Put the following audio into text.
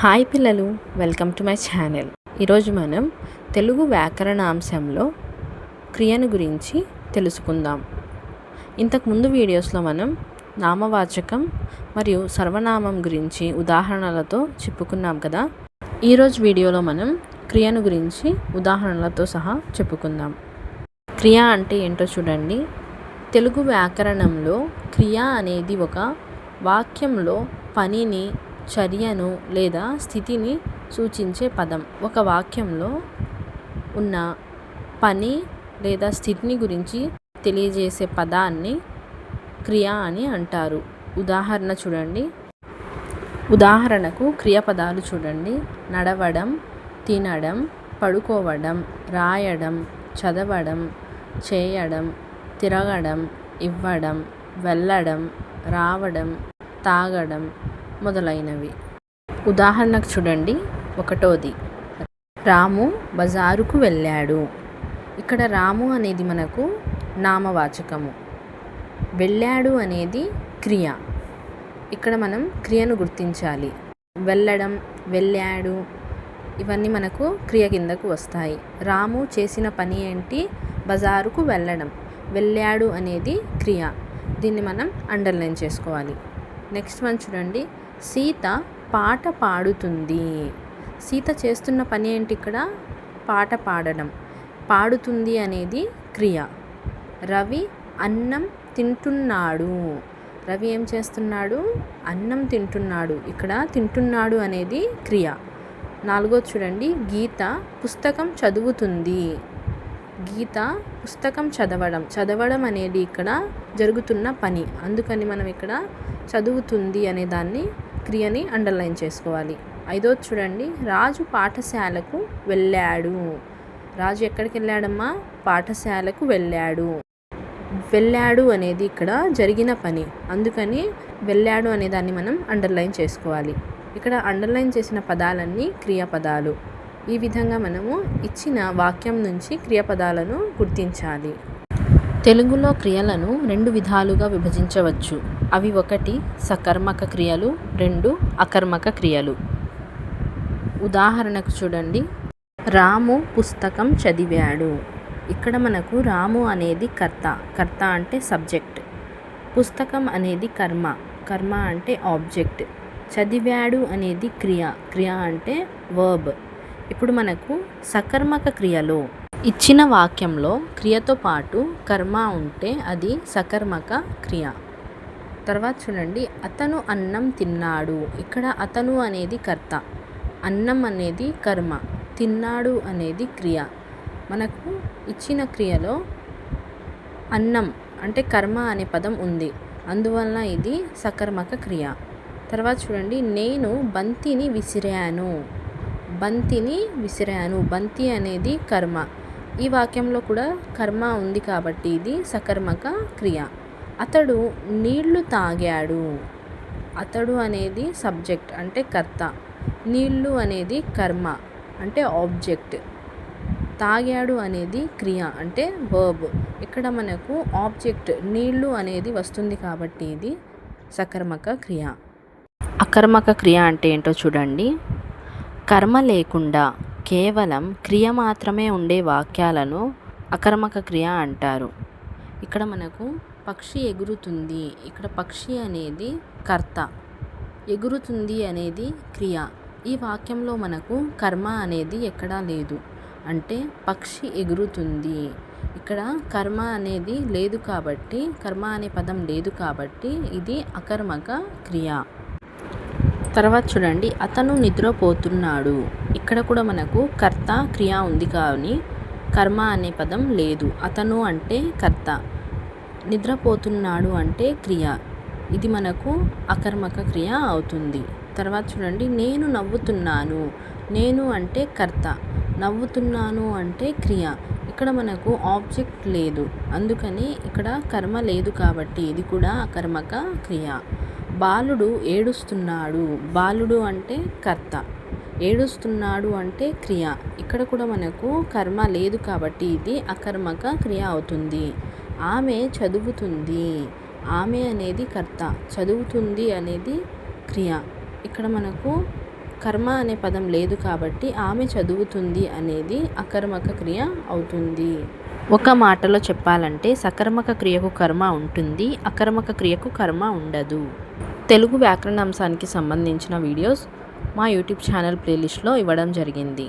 Hi పిల్లలు welcome to my channel. ఈరోజు మనం తెలుగు వ్యాకరణాంశంలో క్రియను గురించి తెలుసుకుందాం. ఇంతకుముందు వీడియోస్లో మనం నామవాచకం మరియు సర్వనామం గురించి ఉదాహరణలతో చెప్పుకున్నాం కదా. ఈరోజు వీడియోలో మనం క్రియను గురించి ఉదాహరణలతో సహా చెప్పుకుందాం. క్రియ అంటే ఏంటో చూడండి. తెలుగు వ్యాకరణంలో క్రియ అనేది ఒక వాక్యంలో పనిని చర్యను లేదా స్థితిని సూచించే పదం. ఒక వాక్యంలో ఉన్న పని లేదా స్థితిని గురించి తెలియజేసే పదాన్ని క్రియ అని అంటారు. ఉదాహరణ చూడండి. ఉదాహరణకు క్రియాపదాలు చూడండి. నడవడం తినడం పడుకోవడం రాయడం చదవడం చేయడం తిరగడం ఇవ్వడం వెళ్ళడం రావడం తాగడం మొదలైనవి. ఉదాహరణకు చూడండి ఒకటోది. రాము బజారుకు వెళ్ళాడు. ఇక్కడ రాము అనేది మనకు నామవాచకము. వెళ్ళాడు అనేది క్రియ. ఇక్కడ మనం క్రియను గుర్తించాలి. వెళ్ళడం వెళ్ళాడు ఇవన్నీ మనకు క్రియ కిందకు వస్తాయి. రాము చేసిన పని ఏంటి? బజారుకు వెళ్ళడం. వెళ్ళాడు అనేది క్రియ. దీన్ని మనం అండర్లైన్ చేసుకోవాలి. నెక్స్ట్ వన్ చూడండి. సీత పాట పాడుతుంది. సీత చేస్తున్న పని ఏంటి ఇక్కడ పాట పాడడం. పాడుతుంది అనేది క్రియ. రవి అన్నం తింటున్నాడు. రవి ఏం చేస్తున్నాడు? అన్నం తింటున్నాడు. ఇక్కడ తింటున్నాడు అనేది క్రియ. నాలుగో చూడండి. గీత పుస్తకం చదువుతుంది. గీత పుస్తకం చదవడం. చదవడం అనేది ఇక్కడ జరుగుతున్న పని. అందుకని మనం ఇక్కడ చదువుతుంది అనే దాన్ని క్రియని అండర్లైన్ చేసుకోవాలి. ఐదోది చూడండి రాజు పాఠశాలకు వెళ్ళాడు. రాజు ఎక్కడికి వెళ్ళాడమ్మా? పాఠశాలకు వెళ్ళాడు. వెళ్ళాడు అనేది ఇక్కడ జరిగిన పని. అందుకని వెళ్ళాడు అనే దాన్ని మనం అండర్లైన్ చేసుకోవాలి. ఇక్కడ అండర్లైన్ చేసిన పదాలన్నీ క్రియాపదాలు. ఈ విధంగా మనము ఇచ్చిన వాక్యం నుంచి క్రియాపదాలను గుర్తించాలి. తెలుగులో క్రియలను రెండు విధాలుగా విభజించవచ్చు. అవి ఒకటి సకర్మక క్రియలు రెండు అకర్మక క్రియలు. ఉదాహరణకు చూడండి. రాము పుస్తకం చదివాడు. ఇక్కడ మనకు రాము అనేది కర్త. కర్త అంటే సబ్జెక్ట్. పుస్తకం అనేది కర్మ. కర్మ అంటే ఆబ్జెక్ట్. చదివాడు అనేది క్రియ. క్రియ అంటే వర్బ్. ఇప్పుడు మనకు సకర్మక క్రియలో. ఇచ్చిన వాక్యంలో క్రియతో పాటు కర్మ ఉంటే అది సకర్మక క్రియ. తర్వాత చూడండి అతను అన్నం తిన్నాడు. ఇక్కడ అతను అనేది కర్త అన్నం అనేది కర్మ తిన్నాడు అనేది క్రియ. మనకు ఇచ్చిన క్రియలో అన్నం అంటే కర్మ అనే పదం ఉంది. అందువలన ఇది సకర్మక క్రియ. తర్వాత చూడండి నేను బంతిని విసిరాను. బంతిని విసిరాను. బంతి అనేది కర్మ. ఈ వాక్యంలో కూడా కర్మ ఉంది కాబట్టి ఇది సకర్మక క్రియ. అతడు నీళ్ళు తాగాడు. అతడు అనేది సబ్జెక్ట్ అంటే కర్త. నీళ్ళు అనేది కర్మ అంటే ఆబ్జెక్ట్. తాగాడు అనేది క్రియ అంటే వర్బ్ ఇక్కడ మనకు ఆబ్జెక్ట్ నీళ్ళు అనేది వస్తుంది కాబట్టి ఇది సకర్మక క్రియ. అకర్మక క్రియ అంటే ఏంటో చూడండి. కర్మ లేకుండా కేవలం క్రియ మాత్రమే ఉండే వాక్యాలను అకర్మక క్రియ అంటారు. ఇక్కడ మనకు పక్షి ఎగురుతుంది. ఇక్కడ పక్షి అనేది కర్త. ఎగురుతుంది అనేది క్రియ. ఈ వాక్యంలో మనకు కర్మ అనేది ఎక్కడా లేదు. అంటే పక్షి ఎగురుతుంది. ఇక్కడ కర్మ అనేది లేదు కాబట్టి కర్మ అనే పదం లేదు కాబట్టి ఇది అకర్మక క్రియ. తర్వాత చూడండి అతను నిద్రపోతున్నాడు. ఇక్కడ కూడా మనకు కర్త క్రియ ఉంది కానీ కర్మ అనే పదం లేదు. అతను అంటే కర్త. నిద్రపోతున్నాడు అంటే క్రియ. ఇది మనకు అకర్మక క్రియ అవుతుంది. తర్వాత చూడండి నేను నవ్వుతున్నాను. నేను అంటే కర్త. నవ్వుతున్నాను అంటే క్రియ. ఇక్కడ మనకు ఆబ్జెక్ట్ లేదు. అందుకని ఇక్కడ కర్మ లేదు కాబట్టి ఇది కూడా అకర్మక క్రియ. బాలుడు ఏడుస్తున్నాడు. బాలుడు అంటే కర్త. ఏడుస్తున్నాడు అంటే క్రియ. ఇక్కడ కూడా మనకు కర్మ లేదు కాబట్టి ఇది అకర్మక క్రియ అవుతుంది. ఆమె చదువుతుంది. ఆమె అనేది కర్త. చదువుతుంది అనేది క్రియ. ఇక్కడ మనకు కర్మ అనే పదం లేదు కాబట్టి ఆమె చదువుతుంది అనేది అకర్మక క్రియ అవుతుంది. ఒక మాటలో చెప్పాలంటే సకర్మక క్రియకు కర్మ ఉంటుంది అకర్మక క్రియకు కర్మ ఉండదు. తెలుగు వ్యాకరణ అంశానికి సంబంధించిన వీడియోస్ మా యూట్యూబ్ ఛానల్ ప్లేలిస్ట్లో ఇవ్వడం జరిగింది.